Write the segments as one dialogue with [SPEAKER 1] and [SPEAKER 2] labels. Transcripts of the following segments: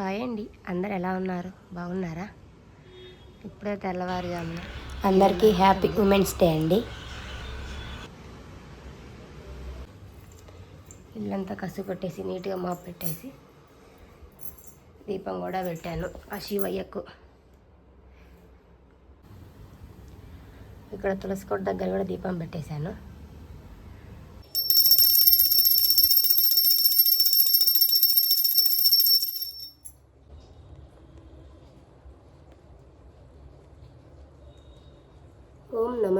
[SPEAKER 1] Hi అండి. అందరు ఎలా ఉన్నారు? బాగున్నారా? ఇప్పుడే తెల్లవారుజామున. అందరికీ హ్యాపీ ఉమెన్స్ డే అండి. ఇల్లంతా కసు కొట్టేసి నీట్గా మాప్ పెట్టేసి దీపం కూడా పెట్టాను ఆ శివయ్యకు. ఇక్కడ తులసి కోట దగ్గర కూడా దీపం పెట్టేశాను.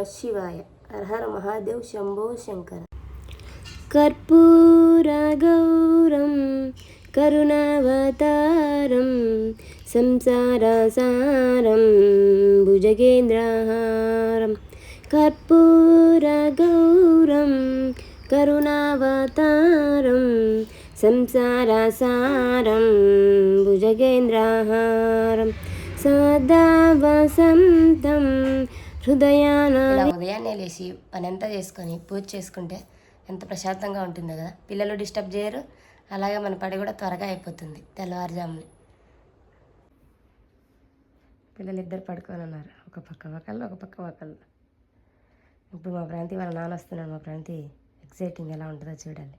[SPEAKER 1] నమ శివాయ హర మహాదేవ్ శంభో శంకర కర్పూరగౌరం కరుణావతారం సంసారసారం భుజగేంద్రహారం కర్పూరగౌరం కరుణావతారం సంసారసారం భుజగేంద్రహారం సదా వసంతం హృదయాన ఉదయాన్నే లేచి పని అంతా చేసుకొని పూజ చేసుకుంటే ఎంత ప్రశాంతంగా ఉంటుందో కదా. పిల్లలు డిస్టర్బ్ చేయరు. అలాగే మన పడి కూడా త్వరగా అయిపోతుంది తెల్లవారుజామున. పిల్లలు ఇద్దరు పడుకొని ఉన్నారు. ఒక పక్క ఒకళ్ళు ఒక పక్క ఒకళ్ళు. ఇప్పుడు మా ప్రాంతి వాళ్ళ నాన్న వస్తున్నాడు. మా ప్రాంతి ఎక్సైటింగ్ ఎలా ఉంటుందో చూడాలి.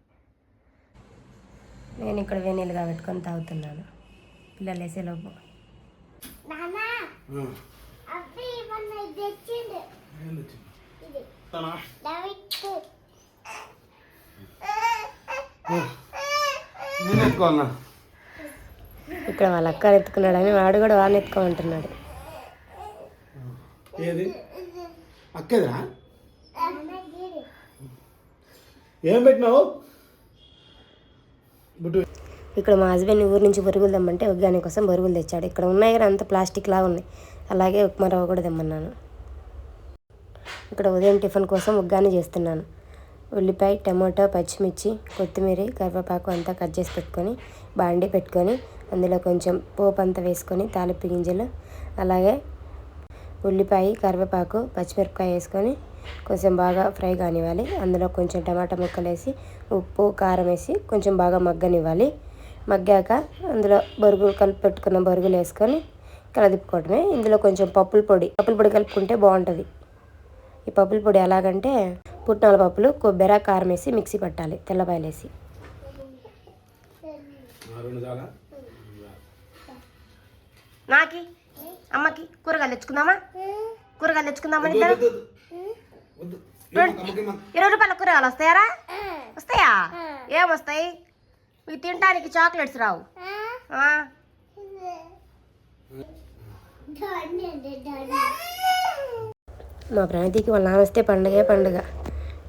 [SPEAKER 1] నేను ఇక్కడ వేనీలుగా పెట్టుకొని తాగుతున్నాను. పిల్లలు వేసేలోపు
[SPEAKER 2] అవి మొన్న ఇది తెచ్చిండు ఇది డైరెక్ట్
[SPEAKER 3] నేను ఎత్తుకోవాలన్నా
[SPEAKER 1] ఇక్కడ వాళ్ళ అక్క ఎత్తుకున్నాడని వాడు కూడా వాడిని ఎత్తుకోమంటున్నాడు.
[SPEAKER 3] ఏది? అక్కేదిరా? ఏం పెట్టినావు? బుట్టు.
[SPEAKER 1] ఇక్కడ మా హస్బెండ్ ఊరు నుంచి బొరుగులు తెమ్మంటే ఉగ్గాని కోసం బొరుగులు తెచ్చాడు. ఇక్కడ ఉన్నాయి కానీ అంత ప్లాస్టిక్ లా ఉన్నాయి. అలాగే ఉప్మా రవ్వ కూడా తెమ్మన్నాను. ఇక్కడ ఉదయం టిఫిన్ కోసం ఉగ్గాని చేస్తున్నాను. ఉల్లిపాయ టమాటో పచ్చిమిర్చి కొత్తిమీర కరివేపాకు అంతా కట్ చేసి పెట్టుకొని బాండి పెట్టుకొని అందులో కొంచెం పోపు అంతా వేసుకొని తాలింపు గింజలు అలాగే ఉల్లిపాయ కరివేపాకు పచ్చిమిరపకాయ వేసుకొని కొంచెం బాగా ఫ్రై కానివ్వాలి. అందులో కొంచెం టమాటా ముక్కలు వేసి ఉప్పు కారం వేసి కొంచెం బాగా మగ్గనివ్వాలి. మగ్గాక అందులో బొరుగులు కలిపి పెట్టుకున్న బొరుగులు వేసుకొని కలదిప్పుకోవడమే ఇందులో కొంచెం పప్పుల పొడి. పప్పుల పొడి కలుపుకుంటే బాగుంటుంది. ఈ పప్పుల పొడి ఎలాగంటే పుట్నాల పప్పులు కొబ్బరి కారం వేసి మిక్సీ పట్టాలి. తెల్లపాయలు వేసి
[SPEAKER 3] ఆ, రెండు చాలా
[SPEAKER 1] నాకి అమ్మకి కూరగాయలు తెచ్చుకుందామా? కూరగాయలు తెచ్చుకుందామా
[SPEAKER 3] వద్దు, వద్దు, వద్దు. వద్దు. ఏమ్మా, అమ్మకి మా-
[SPEAKER 1] ఇరవై రూపాయల కూరగాయలు వస్తాయారా? వస్తాయా? ఏం వస్తాయి మీకు తినడానికి చాక్లెట్స్ రావు. ఆ, మా ప్రాంతికి వాళ్ళ నాన్న వస్తే పండగే పండుగ.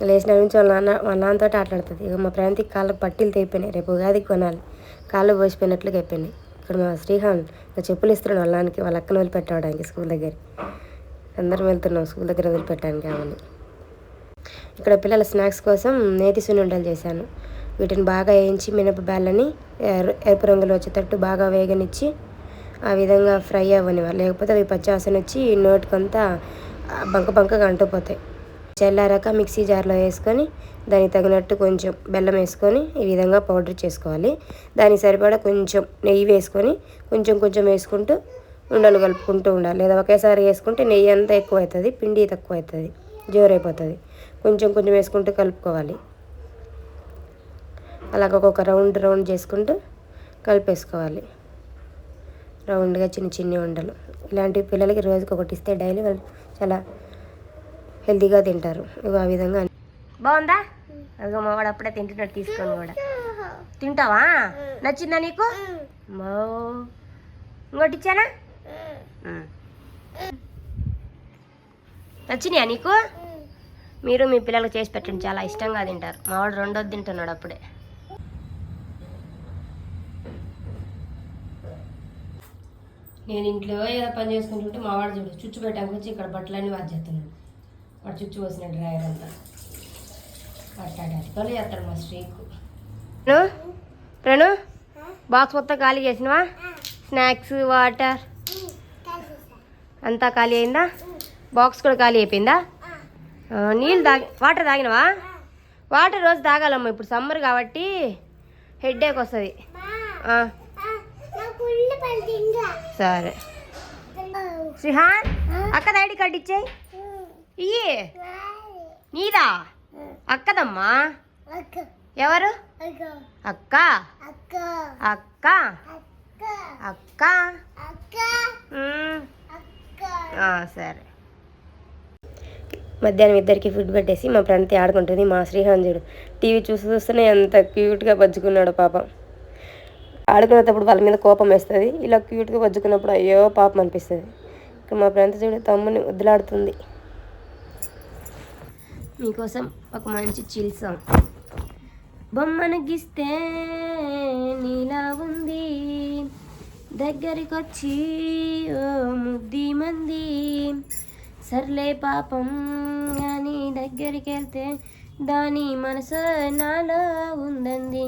[SPEAKER 1] లేచిన నుంచి వాళ్ళ నాన్న వాళ్ళ నాన్నతో ఆటలాడుతుంది. ఇక మా ప్రాంతికి కాళ్ళకు పట్టీలు తెప్పినాయి రేపు ఉగాదికి కొనాలి. కాళ్ళు పోసిపోయినట్లు అయిపోయినాయి. ఇక్కడ మా శ్రీహాన్ నా చెప్పులు ఇస్తున్నాడు వాళ్ళ నాన్నకి వాళ్ళ అక్కను వదిలిపెట్టడానికి స్కూల్ దగ్గర. అందరం వెళ్తున్నాం స్కూల్ దగ్గర వదిలిపెట్టడానికి ఆమెని ఇక్కడ పిల్లల స్నాక్స్ కోసం నేతి సున్నుండలు చేశాను. వీటిని బాగా వేయించి మినప బ్యాళ్ళని ఎరుపు రంగులో వచ్చేటట్టు బాగా వేగనిచ్చి ఆ విధంగా ఫ్రై అవ్వనివ్వాలి. లేకపోతే అవి పచ్చాసన వచ్చి నోటికంతా అంతా బంక బంకగా అంటుపోతాయి చల్లారాక మిక్సీ జార్లో వేసుకొని దానికి తగినట్టు కొంచెం బెల్లం వేసుకొని ఈ విధంగా పౌడర్ చేసుకోవాలి. దానికి సరిపడా కొంచెం నెయ్యి వేసుకొని కొంచెం కొంచెం వేసుకుంటూ ఉండలు కలుపుకుంటూ ఉండాలి. లేదా ఒకేసారి వేసుకుంటే నెయ్యి అంతా ఎక్కువ అవుతుంది పిండి తక్కువ అవుతుంది జోరైపోతుంది. కొంచెం కొంచెం వేసుకుంటూ కలుపుకోవాలి. అలాగ ఒక్కొక్క రౌండ్ రౌండ్ చేసుకుంటూ కలిపేసుకోవాలి. రౌండ్గా చిన్న చిన్న ఉండలు ఇలాంటి పిల్లలకి రోజుకి ఒకటి ఇస్తే డైలీ వాళ్ళు చాలా హెల్తీగా తింటారు. ఇవి ఆ విధంగా బాగుందా? అదిగో మావాడు అప్పుడే తింటున్నాడు తీసుకొని కూడా. తింటావా? నచ్చిందా నీకు? మో ఇంకోటి ఇచ్చానా? నచ్చినాయా నీకు? మీరు మీ పిల్లలకు చేసి పెట్టండి చాలా ఇష్టంగా తింటారు. మావాడు రెండోది తింటున్నాడు అప్పుడే. నేను ఇంట్లో ఏదో పని చేసుకుంటుంటే మా వాడు చూడు చుచ్చు పెట్టడానికి వచ్చి ఇక్కడ బట్టలన్నీ వాచ్ చేస్తున్నాడు. వాడు చుచ్చు పోసిన డ్రైవర్ అంతా. అట్టాడు అటుకొని చేస్తాడు మా స్ట్రీకు ప్రణు? బాక్స్ మొత్తం ఖాళీ చేసినవా? Snacks water? అంతా ఖాళీ అయిందా? బాక్స్ కూడా ఖాళీ అయిపోయిందా? నీళ్ళు తాగి వాటర్ తాగినవా? వాటర్ రోజు తాగాలమ్మా ఇప్పుడు సమ్మర్ కాబట్టి హెడ్ ఏక్ వస్తుంది సరే. శ్రీహాన్ అక్క ఐడి కార్డు ఇచ్చేయి. ఇయ్యి. నీదా? అక్కదమ్మా. ఎవరు?
[SPEAKER 2] అక్క.
[SPEAKER 1] అక్క.
[SPEAKER 2] అక్క.
[SPEAKER 1] అక్క
[SPEAKER 2] అక్క
[SPEAKER 1] సరే. మధ్యాహ్నం ఇద్దరికి ఫుడ్ పెట్టేసి మా ఫ్రెండ్తో ఆడుకుంటుంది మా శ్రీహాన్ చూడు. టీవీ చూస్తూ చూస్తూనే ఎంత క్యూట్గా బజ్జుకున్నాడు పాపం. ఆడుకునేటప్పుడు వాళ్ళ మీద కోపం వేస్తుంది. ఇలా క్యూట్గా వచ్చుకున్నప్పుడు అయ్యో పాపం అనిపిస్తుంది. ఇక్కడ మా ప్రణతి చూడు తమ్ముని వదిలాడుతుంది మీకోసం ఒక మంచి చిల్ సాంగ్. బొమ్మను గీస్తే నీలా ఉంది. దగ్గరికి వచ్చి ఓ ముద్ది మంది. సర్లే పాపం అని దగ్గరికి వెళ్తే దాని మనసు నాలో ఉందండి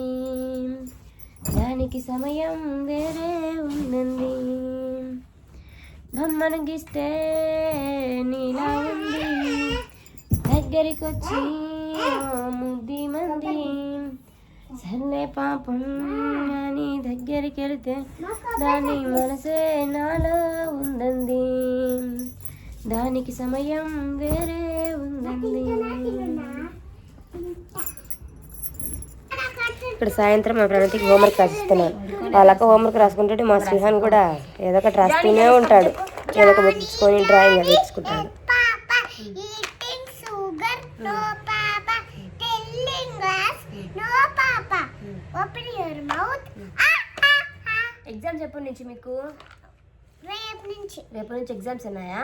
[SPEAKER 1] దానికి సమయం వేరే ఉందండి బొమ్మను గీస్తే నీలా ఉంది. దగ్గరికి వచ్చి ముద్ది మంది. సర్లే పాపం అని దగ్గరికి వెళితే దాని మనసే నాలో ఉందండి దానికి సమయం వేరే ఉందండి ఇక్కడ సాయంత్రం మా ప్రణతికి హోంవర్క్ రాసిస్తున్నాను. వాళ్ళక్క హోంవర్క్ రాసుకుంటే మా శ్రీహాన్ కూడా ఏదో ఒకటి రాస్తూనే ఉంటాడు. ఏదో ఒక తెచ్చుకొని డ్రాయింగ్ అది
[SPEAKER 2] తెచ్చుకుంటాడు
[SPEAKER 1] ఎగ్జామ్స్ ఎప్పటి నుంచి మీకు?
[SPEAKER 2] రేపు నుంచి
[SPEAKER 1] రేపు నుంచి ఎగ్జామ్స్ ఉన్నాయా?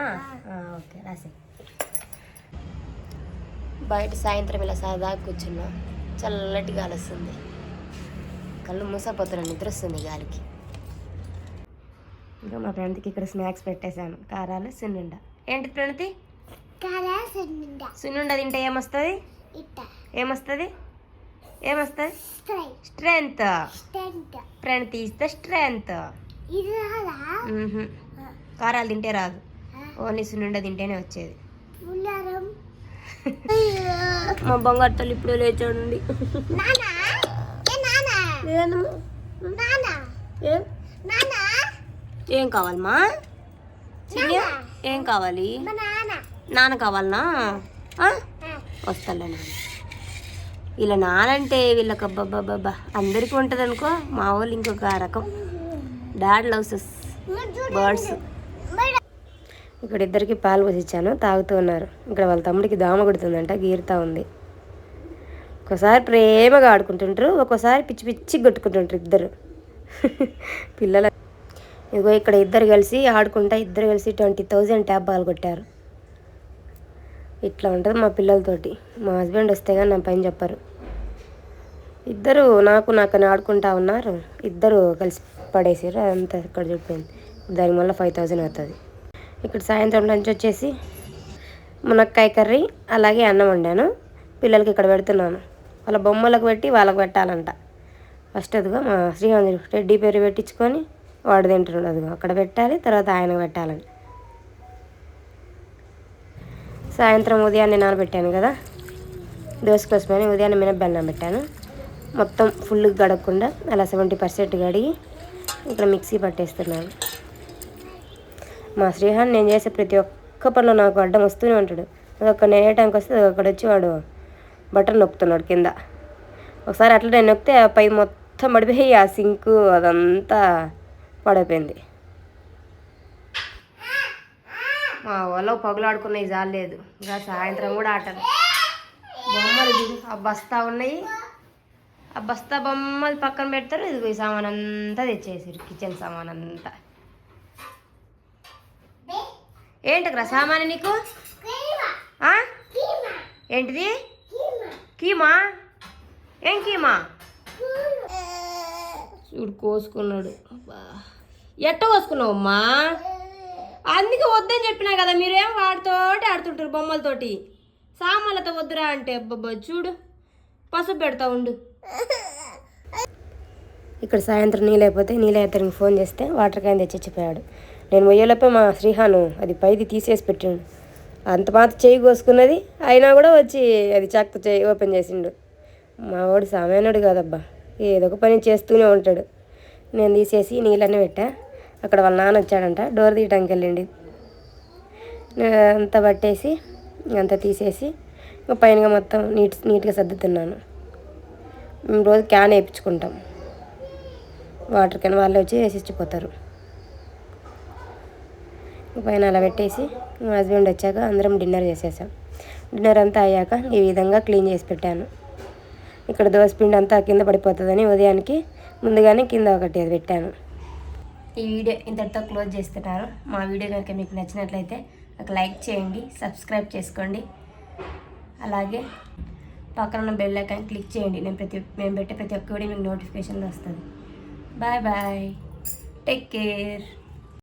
[SPEAKER 1] ఓకే రాసే బయట సాయంత్రం ఇలా సరదాగా కూర్చున్నాం. చల్లటి గాలి వస్తుంది. కళ్ళు మూసపోతున్నా నిద్ర వస్తుంది గాలికి. ఇంకా మా ఫ్రెండ్కి ఇక్కడ స్నాక్స్ పెట్టేశాను. కారాలు సున్నుండ. ఏంటి ప్రణతి? సున్నుండ. తింటే ఏమొస్తుంది? ఏమొస్తుంది? ఏమొస్తుంది?
[SPEAKER 2] స్టెంట్
[SPEAKER 1] ప్రణతి ఇస్తే
[SPEAKER 2] రాదా?
[SPEAKER 1] కారాలు తింటే రాదు. ఓన్లీ సున్నుండ తింటేనే వచ్చేది. మా బంగారు తల్లి ఇప్పుడే లేచాడండి
[SPEAKER 2] ఏం?
[SPEAKER 1] కావాలమ్మా? ఏం కావాలి?
[SPEAKER 2] నాన్న
[SPEAKER 1] కావాలనా? వస్తాలే నాన్న. వీళ్ళ నానంటే వీళ్ళకి అబ్బాబ్బాబ్బా అందరికీ ఉంటుంది అనుకో మా వాళ్ళు ఇంకొక రకం. Dad loves. బర్డ్స్. ఇక్కడ ఇద్దరికి పాలు పోసిచ్చాను తాగుతూ ఉన్నారు. ఇక్కడ వాళ్ళ తమ్ముడికి దోమ కొడుతుందంట గీరుతా ఉంది. ఒకసారి ప్రేమగా ఆడుకుంటుంటారు ఒక్కోసారి పిచ్చి పిచ్చి కొట్టుకుంటుంటారు ఇద్దరు. పిల్లల ఇదిగో ఇక్కడ ఇద్దరు కలిసి ఆడుకుంటా ఇద్దరు కలిసి ట్వంటీ థౌజండ్ ట్యాప్ బాల్ కొట్టారు. ఇట్లా ఉంటుంది మా పిల్లలతోటి. మా హస్బెండ్ వస్తే కానీ నా పైన చెప్పరు. ఇద్దరు నాకు నాకని ఆడుకుంటా ఉన్నారు. ఇద్దరు కలిసి పడేసారు అదంతా ఇక్కడ చూడిపోయింది దాని వల్ల ఫైవ్ థౌజండ్ అవుతుంది. ఇక్కడ సాయంత్రం లంచ్ వచ్చేసి మునక్కాయ కర్రీ అలాగే అన్నం వండాను. పిల్లలకి ఇక్కడ పెడుతున్నాను. వాళ్ళ బొమ్మలకు పెట్టి వాళ్ళకి పెట్టాలంట. ఫస్ట్ అదిగో మా శ్రీకాంత్ రెడ్డి పేరు పెట్టించుకొని వాడు తింటున్నాడు. అదిగో అక్కడ పెట్టాలి తర్వాత ఆయనకు పెట్టాలంట. సాయంత్రం ఉదయాన్నే నానబెట్టాను కదా. దోశ కోసమని ఉదయాన్నే మినపబెల్లం పెట్టాను. మొత్తం ఫుల్గా గడగకుండా అలా సెవెంటీ పర్సెంట్ గడిగి ఇక్కడ మిక్సీ పట్టేస్తున్నాను. మా శ్రీహాన్ నేను చేసే ప్రతి ఒక్క పనిలో నాకు అడ్డం వస్తూనే ఉంటాడు. అదొక నేనే టైంకి వస్తే అక్కడ వచ్చి వాడు బటన్ నొక్కుతున్నాడు కింద. ఒకసారి అట్లా నేను నొక్కితే ఆ పై మొత్తం పడిపోయి ఆ సింకు అదంతా పడిపోయింది. మా వాళ్ళు పగులాడుకున్నాయి జాలేదు ఇంకా సాయంత్రం కూడా ఆటలు బొమ్మలు ఆ బస్తా ఉన్నాయి. ఆ బస్తా బొమ్మలు పక్కన పెడతారు ఇదిగో ఈ సామాన్ అంతా తెచ్చేసారు కిచెన్ సామాన్ అంతా. ఏంటరా సామాన్ నీకు? ఏంటిది?
[SPEAKER 2] కీమా,
[SPEAKER 1] ఏం కీమా? చూడు కోసుకున్నాడు. అబ్బా. ఎట్ట కోసుకున్నావు అమ్మా అందుకే వద్దని చెప్పినా కదా మీరేం వాడితోటి ఆడుతుంటారు బొమ్మలతోటి? సామాన్లతో వద్దురా అంటే అబ్బబ్బా చూడు. పసుపు పెడతా ఉండు. ఇక్కడ సాయంత్రం నీళ్ళైపోతే అయిపోతే ఫోన్ చేస్తే వాటర్ క్యాన్ తెచ్చిచ్చిపోయాడు. నేను మొయ్యలపై మా శ్రీహాను అది పైది తీసేసి పెట్టాను. అంత మాత్రం చేయి కోసుకున్నది. అయినా కూడా వచ్చి అది చక్క చేయి ఓపెన్ చేసిండు. మా వాడు సామాన్యుడు కాదబ్బా. ఏదో ఒక పని చేస్తూనే ఉంటాడు. నేను తీసేసి నీళ్ళన్నీ పెట్టా. అక్కడ వాళ్ళ నాన్న వచ్చాడంట. డోర్ తీయడానికి వెళ్ళిండి. నేను అంతా పట్టేసి అంతా తీసేసి ఇంకా పైన మొత్తం నీట్ నీట్గా సర్దుతున్నాను. మేము రోజు క్యాన్ వేయించుకుంటాం. వాటర్ క్యాన్ వాళ్ళే వచ్చి వేసి ఇచ్చిపోతారు పైన అలా పెట్టేసి మా హస్బెండ్ వచ్చాక అందరం డిన్నర్ చేసేసాం. డిన్నర్ అంతా అయ్యాక ఈ విధంగా క్లీన్ చేసి పెట్టాను. ఇక్కడ దోసపిండి అంతా కింద పడిపోతుందని ఉదయానికి ముందుగానే కింద ఒకటి అది పెట్టాను. ఈ వీడియో ఇంతటితో క్లోజ్ చేస్తున్నారు మా వీడియో కనుక మీకు నచ్చినట్లయితే ఒక లైక్ చేయండి సబ్స్క్రైబ్ చేసుకోండి. అలాగే పక్కన ఉన్న బెల్ ఐకాన్ క్లిక్ చేయండి. నేను ప్రతి మేము పెట్టే ప్రతి ఒక్క వీడియో మీకు నోటిఫికేషన్ వస్తుంది. Bye bye take care